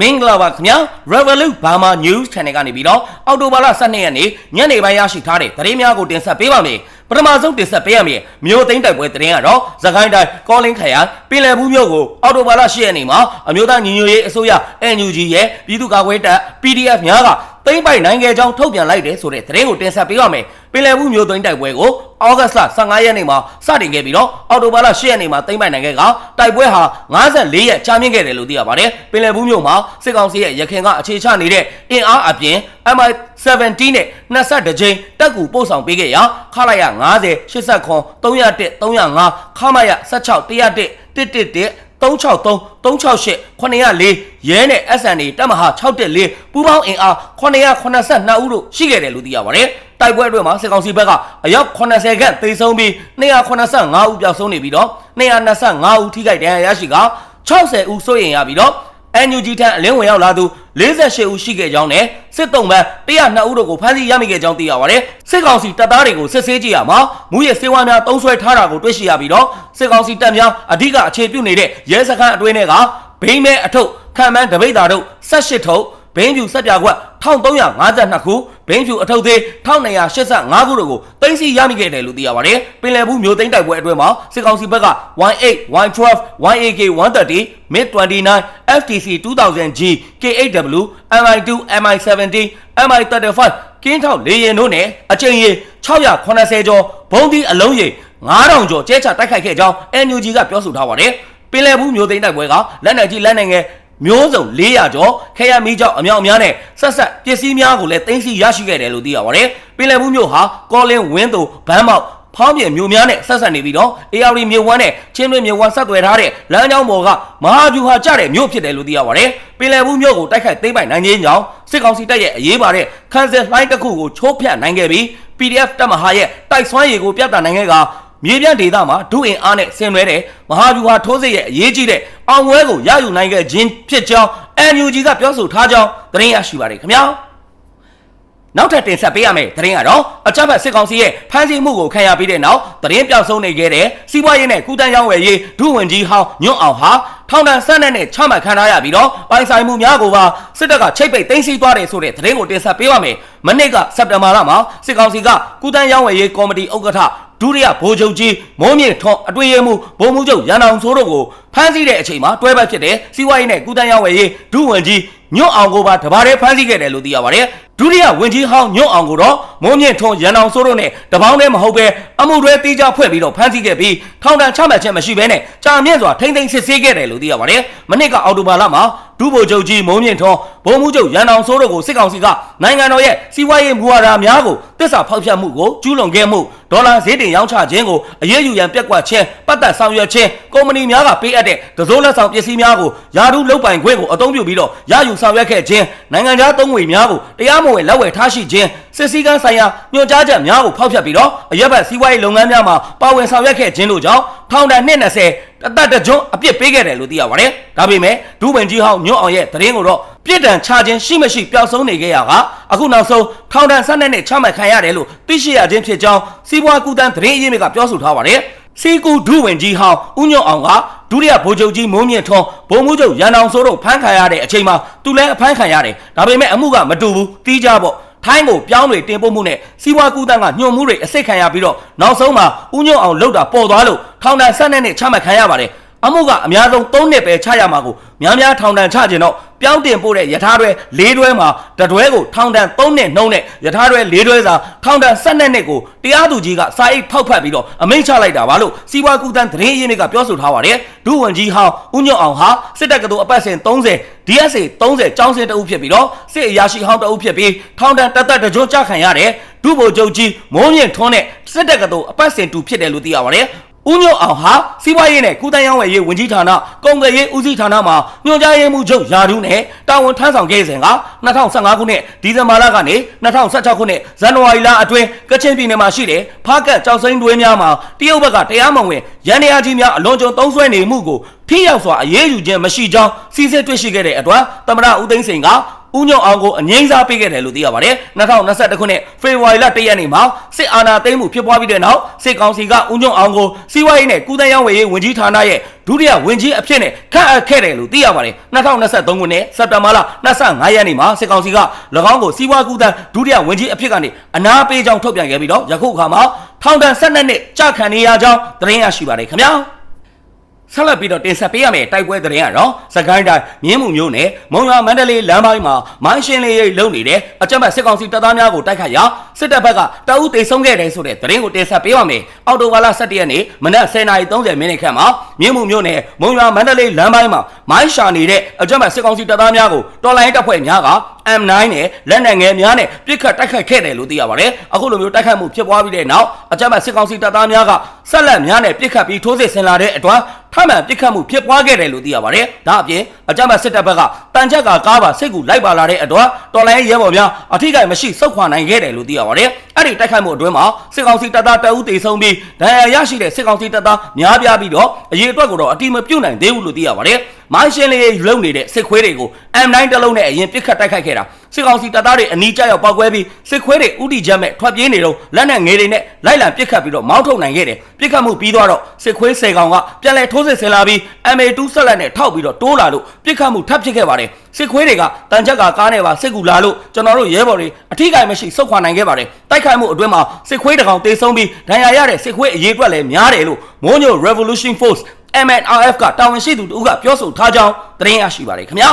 မင်္ဂလာပါခင်ဗျာ Revolut Burma News Channel ကနေပြီးတော့အော်တိုဘာလ12ရက်နေ့ညနေပိုင်းရရှိထားတဲ့သတင်းများကိုတင်ဆက်ပေးပါမယ်ပထမဆုံးတင်ဆက်ပေးရမည်မြို့သိမ်းတိုက်ပွဲသတင်းကတော့သခိုင်းတိုင်းကောလင်းခရိုင်ပင်လယ်ဘူးမြို့ကိုအော်တိုဘာလ10ရက်နေ့မှာအမျိုးသားညီညွတ်ရေးအစိုးရ NUG ရဲ့ပြည်သူ့ကာကွယ်တပ် PDF များက သိမ်းပိုက်နိုင်ခဲ့ကြောင်းထုတ်ပြန်လိုက်တယ်ဆိုတဲ့သတင်းကိုတင်ဆက်ပေးပါမယ်ပင်လယ်ဘူးမြို့သိမ်းတိုက်ပွဲကိုဩဂတ်စ်လ15ရက်နေ့မှာစတင်ခဲ့ပြီးတော့အော်တိုဘာလ10ရက်နေ့မှာသိမ်းပိုက်နိုင်ခဲ့ကတိုက်ပွဲဟာ54ရက်ကြာမြင့်ခဲ့တယ်လို့သိရပါတယ်ပင်လယ်ဘူးမြို့မှာစစ်ကောင်စီရဲ့ရခိုင်ကအခြေချနေတဲ့အင်အားအပြင် MI17 နဲ့22ကြိမ်တက်ကူပို့ဆောင်ပေးခဲ့ရာခလာရ90 89 301 305ခမရ16 101 111 363 368 904ရဲနဲ့ SNA တပ်မဟာ614ပူးပေါင်းအင်အား982ဦးတို့ရှိခဲ့တယ်လို့သိရပါတယ်။တိုက်ပွဲအတွင်းမှာစစ်ကောင်စီဘက်ကအယောက်80ခန့်သေဆုံးပြီး285ဦးပျောက်ဆုံးနေပြီးတော့225ဦးထိခိုက်ဒဏ်ရာရရှိက60ဦးစိုးရိမ်ရပြီးတော့ NUG ထံအလင်းဝင်ရောက်လာသူ48ဦးရှိခဲ့ကြောင်းနဲ့စစ်တုံးပန်း102ဦးတို့ကိုဖမ်းဆီးရမိခဲ့ကြောင်းသိရပါတယ်။စစ်ကောင်စီတပ်သားတွေကိုစစ်ဆေးကြည့်ရမှာမူရစေဝါများတုံးဆွဲထားတာကိုတွေ့ရှိရပြီးတော့စစ်ကောင်စီတပ်များအဓိကအခြေပြုနေတဲ့ရဲစခန်းအတွင်းထဲကဘိန်းမဲအထုပ်ခံမှန်းတပိတ်တာတို့18ထုပ် ဘိန်းဖြူစက်ပြကွက်1352ခုဘိန်းဖြူအထုပ်သေး1285ခုတို့ကိုတင်စီရမိခဲ့တယ်လို့သိရပါတယ်။ပင်လယ်ဘူးမျိုးသိန်းတိုက်ပွဲအတွင်းမှာစစ်ကောင်စီဘက်က18 112 1AK 130 MiG 29 FTC 2000G KAW MI2 MI17 MI35 ကင်းထောက်လေရင်တို့နဲ့အချိန်ရေ680ကျော်ဘုံဒီအလုံးရေ9000ကျော်ကျဲချတိုက်ခိုက်ခဲ့ကြောင်း NUG ကပြောဆိုထားပါတယ်။ပင်လယ်ဘူးမျိုးသိန်းတိုက်ပွဲကလက်နက်ကြီးလက်နက်ငယ် မျိုးစုံ400ကျော်ခဲရမီးကြောင့်အမြောက်အများနဲ့ဆက်ဆက်ပစ္စည်းများကိုလည်းတင်စီရရှိခဲ့တယ်လို့သိရပါတယ်။ပင်လယ်ဘူးမြို့ဟာကောလင်းဝင်းသူဘန်းမောက်ဖောင်းပြင်မြို့များနဲ့ဆက်ဆက်နေပြီးတော့ AR မြို့ဝမ်းနဲ့ချင်းတွင်းမြို့ဝမ်းဆက်သွယ်ထားတဲ့လမ်းကြောင်းပေါ်ကမဟာဗျူဟာကျတဲ့မြို့ဖြစ်တယ်လို့သိရပါတယ်။ပင်လယ်ဘူးမြို့ကိုတိုက်ခိုက်သိမ်းပိုက်နိုင်ခြင်းကြောင့်စစ်ကောင်စီတပ်ရဲ့အရေးပါတဲ့ခန်းစစ်လှိုင်းတစ်ခုကိုချိုးဖျက်နိုင်ခဲ့ပြီး PDF တပ်မဟာရဲ့တိုက်ဆွမ်းရည်ကိုပြသနိုင်ခဲ့က မြေပြန့်ဒေသမှာဒုအင်အားနဲ့ဆင်နွှဲတဲ့မဟာဗျူဟာထိုးစစ်ရဲ့အရေးကြီးတဲ့အောင်ပွဲကိုရယူနိုင်ခဲ့ခြင်းဖြစ်ကြောင်း NUG ကပြောဆိုထားကြောင်းသတင်းရရှိပါတယ်ခင်ဗျာနောက်ထပ်တင်ဆက်ပေးရမယ့်သတင်းကတော့အကြမ်းဖက်စစ်ကောင်စီရဲ့ဖမ်းဆီးမှုကိုခံရပြီးတဲ့နောက်သတင်းပြောက်ဆုံးနေခဲ့တဲ့စီးပွားရေးနဲ့ကုတန်းရောင်းဝယ်ရေးဒုဝန်ကြီးဟောင်းညွန့်အောင်ဟာထောင်ဒဏ်ဆက်နဲ့နဲ့ချမှတ်ခံထားရပြီးတော့ပိုင်ဆိုင်မှုများကိုပါစစ်တပ်ကချိတ်ပိတ်သိမ်းဆည်းသွားတယ်ဆိုတဲ့သတင်းကိုတင်ဆက်ပေးပါမယ်။မနေ့ကစက်တင်ဘာလမှာစစ်ကောင်စီကကုတန်းရောင်းဝယ်ရေးကော်မတီဥက္ကဋ္ဌ ဒုတိယဗိုလ်ချုပ်ကြီးမိုးမြင့်ထွန်းအတွင်းရေးမှူးဗိုလ်မှူးချုပ်ရန်အောင်စိုးတို့ကိုဖမ်းဆီးတဲ့အချိန်မှာတွဲပတ်ဖြစ်တဲ့စီးပွားရေးနဲ့ကုတန်းရောင်းဝယ်ရေးဒုဝန်ကြီးညွန့်အောင်ကိုပါတဘာတည်းဖမ်းဆီးခဲ့တယ်လို့သိရပါတယ်။ ဒုတိယဝန်ကြီးဟောင်းညွန့်အောင်ကိုတော့မိုးမြင့်ထွန်းရန်အောင်စိုးတို့နဲ့တပေါင်းတည်းမဟုတ်ပဲအမှုတွဲတီးကြဖွင့်ပြီးတော့ဖမ်းဆီးခဲ့ပြီးထောင်ဒဏ်ချမှတ်ခြင်းမရှိဘဲနဲ့ကြာမြင့်စွာထိမ့်သိမ်းစစ်ဆေးခဲ့တယ်လို့သိရပါတယ်။မနစ်ကအောက်တိုဘာလမှာဒုဗိုလ်ချုပ်ကြီးမိုးမြင့်ထွန်းဗိုလ်မှူးချုပ်ရန်အောင်စိုးတို့ကိုစစ်ကောင်စီကနိုင်ငံတော်ရဲ့စီးပွားရေးမူဝါဒများကိုတစ္ဆာဖောက်ဖျက်မှုကိုကျူးလွန်ခဲ့မှုဒေါ်လာဈေးတင်ရောင်းချခြင်းကိုအရေးယူရန်ပြက်ကွက်ခြင်းပတ်သက်ဆောင်ရွက်ခြင်းကုမ္ပဏီများကပေးအပ်တဲ့တစိုးလက်ဆောင်ပစ္စည်းများကိုယာရုလုတ်ပိုင်ခွင့်ကိုအသုံးပြုပြီးတော့ရယူဆောင်ရွက်ခဲ့ခြင်းနိုင်ငံခြားသုံးငွေများကိုတရားမဝင်လက်ဝယ်ထားရှိခြင်းစစ်စည်းကမ်းဆိုင်ရာညွှန်ကြားချက်များကိုဖောက်ဖျက်ပြီးတော့အရက်ဘတ်စီးပွားရေးလုပ်ငန်းများမှာပါဝင်ဆောင်ရွက်ခဲ့ခြင်းတို့ကြောင့်ထောင်ဒဏ်220တသက်တကြွအပြစ်ပေးခဲ့တယ်လို့သိရပါတယ်။ဒါပေမဲ့ဒုဝန်ကြီးဟောင်းညွန့်အောင်ရဲ့သတင်းကိုတော့ပြစ်ဒဏ်ချခြင်းရှိမရှိပျောက်ဆုံးနေခဲ့ရကအခုနောက်ဆုံးထောင်ဒဏ်ဆက်နဲ့နဲ့ချမှတ်ခံရတယ်လို့သိရှိရခြင်းဖြစ်ကြောင်းစီးပွားကူတန်းသတင်းအရင်းမြစ်ကပြောဆိုထားပါတယ်။စီကူဒုဝန်ကြီးဟောင်းဦးညွန့်အောင်က ဒုတိယဗိုလ်ချုပ်ကြီးမိုးမြင့်ထွန်းဗိုလ်မှူးချုပ်ရန်အောင်စိုးတို့ဖမ်းခံရတဲ့အချိန်မှာသူလည်းအဖမ်းခံရတယ်။ဒါပေမဲ့အမှုကမတူဘူးတီးကြပေါ့။ထိုင်းကိုပြောင်းတွေတင်ပို့မှုနဲ့စီးပွားကူးတန်းကညှို့မှုတွေအစိတ်ခံရပြီးတော့နောက်ဆုံးမှာဦးညွန့်အောင်လှုပ်တာပေါ်သွားလို့ထောင်ဒဏ်ဆက်နဲ့နဲ့ချမှတ်ခံရပါတယ်အမှုကအများဆုံး၃နှစ်ပဲချရမှာကိုများများထောင်ဒဏ်ချခြင်းတော့ ပြောင်းတင်ပို့တဲ့ယထာတွဲ၄တွဲမှာတတွဲကိုထောင်ဒဏ်၃နှစ်နှုံးနဲ့ယထာတွဲ၄တွဲစာထောင်ဒဏ်၁၂နှစ်ကိုတရားသူကြီးကစာအိတ်ဖောက်ဖက်ပြီးတော့အမိန့်ချလိုက်တာပါလို့စီးပွားကူးတန်းသတင်းရင်းတွေကပြောဆိုထားပါတယ်ဒုဝန်ကြီးဟောင်းဦးညွန့်အောင်ဟာစစ်တပ်ကတူအပတ်စဉ်30 DSA 30ကျောင်းစင်တအုပ်ဖြစ်ပြီးတော့စစ်အရာရှိဟောင်းတအုပ်ဖြစ်ပြီးထောင်ဒဏ်တသက်တကြွကြခံရတယ်ဒုဗိုလ်ချုပ်ကြီးမိုးမြင့်ထွန်းနဲ့စစ်တပ်ကတူအပတ်စဉ်တူဖြစ်တယ်လို့သိရပါတယ် ဦးညွန့်အောင်ဟာစီးပွားရေးနဲ့ကုသရေးဝယ်ရေးဝန်ကြီးဌာနကုန်သွယ်ရေးဦးစီးဌာနမှာညွှန်ကြားရေးမှူးချုပ်ယာဒူးနဲ့တာဝန်ထမ်းဆောင်ခဲ့စဉ်က2015ခုနှစ်ဒီဇင်ဘာလကနေ2016ခုနှစ်ဇန်နဝါရီလအတွင်းကချင်ပြည်နယ်မှာရှိတဲ့ဖားကတ်ကြောက်စိမ်းတွင်းများမှာတရုတ်ဘက်ကတရားမဝင်ရန်တရားကြီးများအလွန်ကြုံသုံးဆွဲနေမှုကိုထိရောက်စွာအရေးယူခြင်းမရှိကြောင်းစီစစ်တွေ့ရှိခဲ့တဲ့အတွက်သမ္မတဦးသိန်းစိန်က ဦးညွန့်အောင်ကိုအငိမ့်စားပေးခဲ့တယ်လို့သိရပါတယ်2021ခုနှစ်ဖေဖော်ဝါရီလ1ရက်နေ့မှာစစ်အာဏာသိမ်းမှုဖြစ်ပွားပြီးတဲ့နောက်စစ်ကောင်စီကဦးညွန့်အောင်ကိုစီးပွားရေးနဲ့ကုသရေးဝယ်ရေးဝန်ကြီးဌာနရဲ့ဒုတိယဝန်ကြီးအဖြစ်နဲ့ခန့်အပ်ခဲ့တယ်လို့သိရပါတယ်2023ခုနှစ်စက်တင်ဘာလ25ရက်နေ့မှာစစ်ကောင်စီက၎င်းကိုစီးပွားကူးသန်းဒုတိယဝန်ကြီးအဖြစ်ကနေအနာပေးကြောင်းထုတ်ပြန်ခဲ့ပြီးတော့ယခုအခါမှာထောင်ဒဏ်12နှစ်ကြာခံနေရကြောင်းသတင်းရရှိပါတယ်ခင်ဗျာ ဆက်လက်ပြီးတော့တင်ဆက်ပေးရမယ့်တိုက်ပွဲသတင်းကတော့စကိုင်းတိုင်းမြင်းမှုမျိုးနဲ့မုံရွာမန္တလေးလမ်းပိုင်းမှာမိုင်းရှင်းလေးရိတ်လုံနေတဲ့အကြမ်းဖက်စစ်ကောင်စီတပ်သားများကိုတိုက်ခတ်ရာစစ်တပ်ဘက်ကတအုပ်တေဆုံးခဲ့တယ်ဆိုတဲ့သတင်းကိုတင်ဆက်ပေးပါမယ်။အော်တိုဘာလ17ရက်နေ့မနက်10:30မိနစ်ခန့်မှာမြင်းမှုမျိုးနဲ့မုံရွာမန္တလေးလမ်းပိုင်းမှာမိုင်းရှာနေတဲ့အကြမ်းဖက်စစ်ကောင်စီတပ်သားများကိုတော်လိုင်းတပ်ဖွဲ့များက M9 နဲ့လက်နက်ငယ်များနဲ့ပြစ်ခတ်တိုက်ခိုက်ခဲ့တယ်လို့သိရပါတယ်။အခုလိုမျိုးတိုက်ခိုက်မှုဖြစ်ပွားပြီးတဲ့နောက်အကြမ်းဖက်စစ်ကောင်စီတပ်သားများကဆက်လက်များနဲ့ပြစ်ခတ်ပြီးထိုးစစ်ဆင်လာတဲ့အတွက်ထပ်မံပြစ်ခတ်မှုဖြစ်ပွားခဲ့တယ်လို့သိရပါတယ်။ဒါအပြင်အကြမ်းဖက်စစ်တပ်ဘက်ကတန်ချက်ကကားပါစိတ်ကူလိုက်ပါလာတဲ့အတွက်တော်လိုင်းရဲဘော်များအထိကိမရှိစုခွာနိုင်ခဲ့တယ်လို့သိရပါတယ်။အဲ့ဒီတိုက်ခိုက်မှုအတွင်းမှာစစ်ကောင်စီတပ်သားတအုပ်တေဆုံးပြီးဒဏ်ရာရရှိတဲ့စစ်ကောင်စီတပ်သားများပြားပြီးတော့အရေးအတွက်ကိုတော့အတိမပြုတ်နိုင်သေးဘူးလို့သိရပါတယ်။မိုင်းရှင်းလေးလုံနေတဲ့စစ်ခွေးတွေကို M9 တလုံးနဲ့အရင်ပစ်ခတ်တိုက်ခိုက်ခဲ့တာ စစ်ကောင်စီတပ်သားတွေအနီးကျရောက်ပောက်ကွဲပြီးစစ်ခွေးတွေဥတီချက်မဲ့ထွက်ပြေးနေတော့လက်နက်ငယ်တွေနဲ့လိုက်လံပစ်ခတ်ပြီးတော့မောင်းထုတ်နိုင်ခဲ့တယ်ပစ်ခတ်မှုပြီးသွားတော့စစ်ခွေး10ကောင်ကပြန်လဲထိုးစစ်ဆင်လာပြီး MA2 ဆက်လက်နဲ့ထောက်ပြီးတော့တိုးလာလို့ပစ်ခတ်မှုထပ်ဖြစ်ခဲ့ပါတယ်စစ်ခွေးတွေကတန်ချက်ကကားနဲ့ပါစစ်ကူလာလို့ကျွန်တော်တို့ရဲဘော်တွေအထီးကိုင်မရှိစုခွာနိုင်ခဲ့ပါတယ်တိုက်ခိုက်မှုအတွင်းမှာစစ်ခွေးတစ်ကောင်တေဆုံးပြီးဒဏ်ရာရတဲ့စစ်ခွေးအရေးအတွက်လည်းများတယ်လို့မိုးညို Revolution Force MNRF ကတာဝန်ရှိသူတို့ကပြောဆိုထားကြောင်းသတင်းရရှိပါတယ်ခင်ဗျာ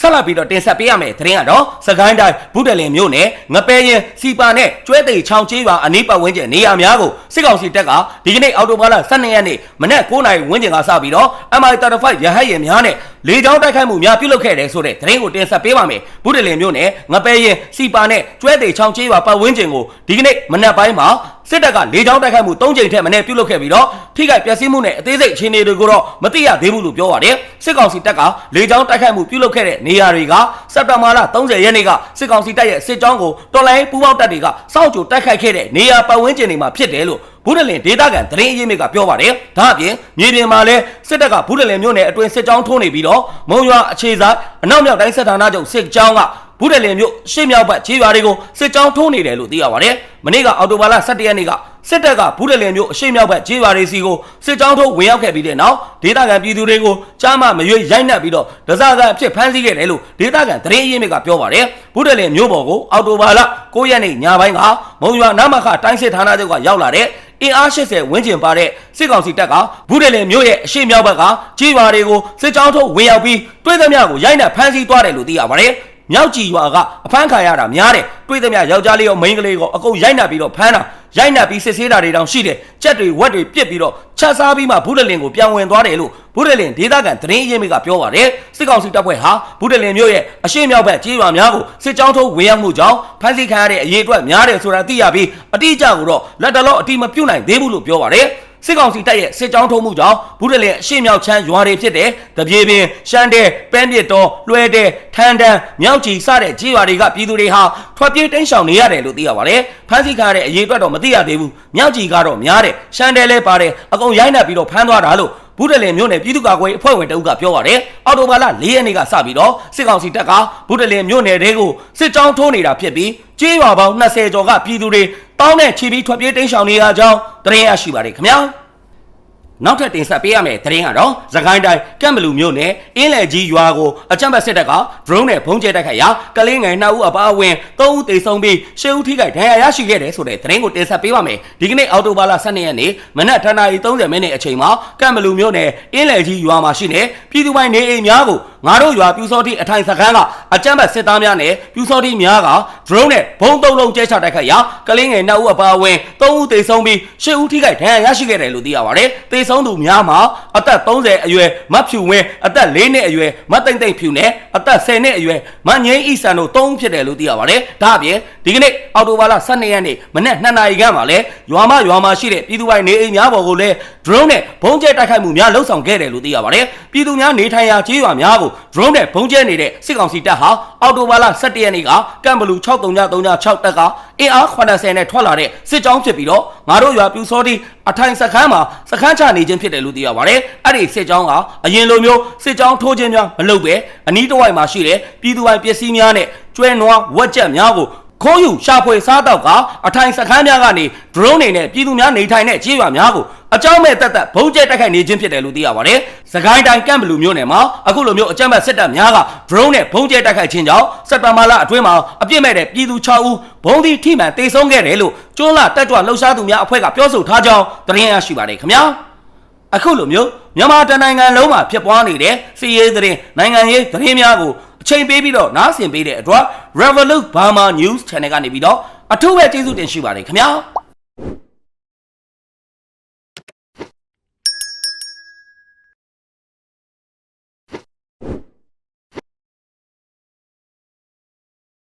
ဆက်လက်ပြီးတော့တင်ဆက်ပေးရမယ့်သတင်းကတော့စကိုင်းတိုင်းဘုဒ္ဓလင်မြို့နယ်ငပဲရင်စီပါနဲ့ကျွဲသိချောင်းကျေးရွာအနီးပတ်ဝန်းကျင်နေရာများကိုစစ်ကောင်စီတပ်ကဒီကနေ့အောက်တိုဘာလ12ရက်နေ့မနက်9:00နာရီဝန်းကျင်ကစပြီးတော့ MI35 ရဟတ်ယာဉ်များနဲ့လေကြောင်းတိုက်ခိုက်မှုများပြုလုပ်ခဲ့တယ်ဆိုတဲ့သတင်းကိုတင်ဆက်ပေးပါမယ်ဘုဒ္ဓလင်မြို့နယ်ငပဲရင်စီပါနဲ့ကျွဲသိချောင်းကျေးရွာပတ်ဝန်းကျင်ကိုဒီကနေ့မနက်ပိုင်းမှာ စစ်တပ်ကလေကြောင်းတိုက်ခိုက်မှု၃ကြိမ်ထက်မနည်းပြုလုပ်ခဲ့ပြီးတော့ထိခိုက်ပျက်စီးမှုနဲ့အသေးစိတ်အခြေအနေတွေကိုတော့မသိရသေးဘူးလို့ပြောပါတယ်စစ်ကောင်စီတပ်ကလေကြောင်းတိုက်ခိုက်မှုပြုလုပ်ခဲ့တဲ့နေရာတွေကစက်တဘာလ30ရက်နေ့ကစစ်ကောင်စီတပ်ရဲ့စစ်ကြောင်းကိုတော်လိုင်းပူးပေါင်းတပ်တွေကစောင့်ကြိုတိုက်ခိုက်ခဲ့တဲ့နေရာပတ်ဝန်းကျင်တွေမှာဖြစ်တယ်လို့ဘုဒ္ဓလင်ဒေသခံသတင်းအရင်းမြစ်ကပြောပါတယ်ဒါအပြင်မြေပြင်မှာလည်းစစ်တပ်ကဘုဒ္ဓလင်မြို့နယ်အတွင်းစစ်ကြောင်းထိုးနေပြီးတော့မုံရွာအခြေဆိုင်အနောက်မြောက်တိုင်းစစ်ဌာနချုပ်စစ်ကြောင်းက ဘုဒ္ဓလင်မြို့ရှေ့မြောက်ဘက်ခြေရွာတွေကိုစစ်ကြောင်းထိုးနေတယ်လို့သိရပါတယ်။မနေ့ကအော်တိုဘာလ17ရက်နေ့ကစစ်တပ်ကဘုဒ္ဓလင်မြို့အရှေ့မြောက်ဘက်ခြေရွာတွေစီကိုစစ်ကြောင်းထိုးဝင်ရောက်ခဲ့ပြီးတဲ့နောက်ဒေသခံပြည်သူတွေကိုကြားမမရွေးရိုက်နှက်ပြီးတော့ဒဇာကအဖြစ်ဖမ်းဆီးခဲ့တယ်လို့ဒေသခံသတင်းအရင်းမြစ်ကပြောပါတယ်။ဘုဒ္ဓလင်မြို့ပေါ်ကိုအော်တိုဘာလ9ရက်နေ့ညပိုင်းကမုံရွာနမခတိုင်းစစ်ဌာနချုပ်ကရောက်လာတဲ့အင်အား80ဝန်းကျင်ပါတဲ့စစ်ကောင်စီတပ်ကဘုဒ္ဓလင်မြို့ရဲ့အရှေ့မြောက်ဘက်ကကြီးရွာတွေကိုစစ်ကြောင်းထုတ်ဝင်ရောက်ပြီးတွဲသမျှကိုရိုက်နှက်ဖမ်းဆီးသွားတယ်လို့သိရပါတယ်။ မြောက်ကြည်ရွာကအဖမ်းခံရတာများတယ်တွေးသမျှယောက်ျားလေးရောမိန်းကလေးရောအကုန်ရိုက်နှက်ပြီးတော့ဖမ်းတာရိုက်နှက်ပြီးစစ်ဆေးတာတွေတောင်ရှိတယ်ကြက်တွေဝက်တွေပြစ်ပြီးတော့ချက်စားပြီးမှဘုဒ္ဓလင်ကိုပြန်ဝင်သွားတယ်လို့ဘုဒ္ဓလင်ဒေသခံသတင်းအရင်းမြစ်ကပြောပါတယ်စစ်ကောင်စီတပ်ဖွဲ့ဟာဘုဒ္ဓလင်မြို့ရဲ့အရှေ့မြောက်ဘက်ကြေးရွာများကိုစစ်ကြောင်းထုတ်ဝင်ရောက်မှုကြောင့်ဖမ်းဆီးခံရတဲ့အရေးအတွက်များတယ်ဆိုတာသိရပြီးအတိအကျကိုတော့လက်တလောအတိမပြုတ်နိုင်သေးဘူးလို့ပြောပါတယ် စစ်ကောင်စီတပ်ရဲ့စစ်ကြောင်းထုံးမှုကြောင့်ဘုဒ္ဓလင်အရှေ့မြောက်ချမ်းရွာတွေဖြစ်တဲ့တပြေပင်ရှမ်းတဲပဲမြစ်တော်လွှဲတဲထန်းတန်းမြောက်ကြီးစတဲ့ကြီးရွာတွေကပြည်သူတွေဟာထွက်ပြေးတိမ်းရှောင်နေရတယ်လို့သိရပါတယ်ဖမ်းဆီးခံရတဲ့အရေးအတွက်တော့မသိရသေးဘူးမြောက်ကြီးကတော့များတယ်ရှမ်းတဲလဲပါတယ်အကုန်ရိုင်းနှက်ပြီးတော့ဖမ်းသွားတာလို့ ဘုဒ္ဓလင်မြို့နယ်ပြည်သူ့ကာကွယ်အဖွဲ့ဝင်တအုပ်ကပြောပါတယ်အော်တိုဘာလ၄ရက်နေ့ကစပြီးတော့စစ်ကောင်စီတပ်ကဘုဒ္ဓလင်မြို့နယ်တွေကိုစစ်ကြောင်းထိုးနေတာဖြစ်ပြီးကြေးရွာပေါင်း20ကျော်ကပြည်သူတွေတောင်းနဲ့ချီပြီးထွက်ပြေးတိမ်းရှောင်နေရကြောင်းသတင်းရရှိပါတယ်ခင်ဗျာ နောက်ထပ်တင်ဆက်ပေးရမယ့်သတင်းကတော့သခိုင်းတိုင်းကံဘလူမြို့နယ်အင်းလယ်ကြီးရွာကိုအကြမ်းဖက်စစ်တပ်က drone နဲ့ဘုံကျဲတိုက်ခိုက်ရာကလေးငယ်2ဦးအပါအဝင်3ဦးသေဆုံးပြီး10ဦးထိခိုက်ဒဏ်ရာရရှိခဲ့တယ်ဆိုတဲ့သတင်းကိုတင်ဆက်ပေးပါမယ်။ဒီကနေ့အောက်တိုဘာလ12ရက်နေ့မနက်10:30မိနစ်အချိန်မှာကံဘလူမြို့နယ်အင်းလယ်ကြီးရွာမှာရှိနေပြည်သူပိုင်းနေအိမ်များကို ငါတို့ရွာပြူစောတိအထိုင်စခန်းကအကြမ်းဖက်စစ်သားများနဲ့ပြူစောတိများက drone နဲ့ဘုံသုံးလုံးကျဲချတိုက်ခိုက်ရာကလေးငယ်2ဦးအပါအဝင်3ဦးသေဆုံးပြီး10ဦးထိခိုက်ဒဏ်ရာရရှိခဲ့တယ်လို့သိရပါတယ်။သေဆုံးသူများမှာအသက်30အရွယ်မတ်ဖြူဝင်းအသက်4နှစ်အရွယ်မတ်သိမ့်သိမ့်ဖြူနဲ့အသက်10နှစ်အရွယ်မငိမ့်ဤဆန်တို့3ဦးဖြစ်တယ်လို့သိရပါတယ်။ဒါအပြင်ဒီကနေ့အော်တိုဘာလ12ရက်နေ့မနက်2နာရီခန့်မှာလဲရွာမရွာမှာရှိတဲ့ပြည်သူပိုင်းနေအိမ်များပေါ်ကိုလဲ drone နဲ့ဘုံကျဲတိုက်ခိုက်မှုများလှုပ်ဆောင်ခဲ့တယ်လို့သိရပါတယ်။ပြည်သူများနေထိုင်ရာကျေးရွာများကို drone နဲ့ဘုံကျဲနေတဲ့စစ်ကောင်စီတပ်ဟာအော်တိုဘာလ17ရက်နေ့ကကမ်ဘလူ6336တပ်ကအင်အား80နဲ့ထွက်လာတဲ့စစ်ကြောင်းဖြစ်ပြီးတော့ငါတို့ရွာပြူစောတိအထိုင်စခန်းမှာစခန်းချနေခြင်းဖြစ်တယ်လို့သိရပါတယ်အဲ့ဒီစစ်ကြောင်းကအရင်လိုမျိုးစစ်ကြောင်းထိုးခြင်းများမလုပ်ပဲအနီးတစ်ဝိုက်မှာရှိတဲ့ပြည်သူပိုင်ပစ္စည်းများနဲ့ကျွဲနွားဝက်ကြက်များကိုခိုးယူရှာဖွေစားတော့ကအထိုင်စခန်းများကနေ drone တွေနဲ့ပြည်သူများနေထိုင်တဲ့ကြေးရွာများကို အကြောင်းမဲ့တက်တက်ဘုံကျဲတိုက်ခိုက်နေခြင်းဖြစ်တယ်လို့သိရပါတယ်။စကိုင်းတိုင်းကမ်ဘလူမြို့နယ်မှာအခုလိုမျိုးအကြမ်းဖက်စစ်တပ်များက drone နဲ့ဘုံကျဲတိုက်ခိုက်ခြင်းကြောင့်စက်တဘာလအတွင်းမှာအပြစ်မဲ့တဲ့ပြည်သူ6ဦးဘုံဒီထိမှန်တေဆုံးခဲ့တယ်လို့ကျွန်းလာတက်ကြွလှုပ်ရှားသူများအဖွဲ့ကပြောဆိုထားကြောင်းသတင်းရရှိပါတယ်ခင်ဗျာ။အခုလိုမျိုးမြန်မာတနိုင်ငံလုံးမှာဖြစ်ပွားနေတဲ့စီးရေးသတင်းနိုင်ငံရေးသတင်းများကိုအချိန်ပေးပြီးတော့နားဆင်ပေးတဲ့အတွက် Revolut Burma News Channel ကနေပြီးတော့အထူးပဲကျေးဇူးတင်ရှိပါတယ်ခင်ဗျာ။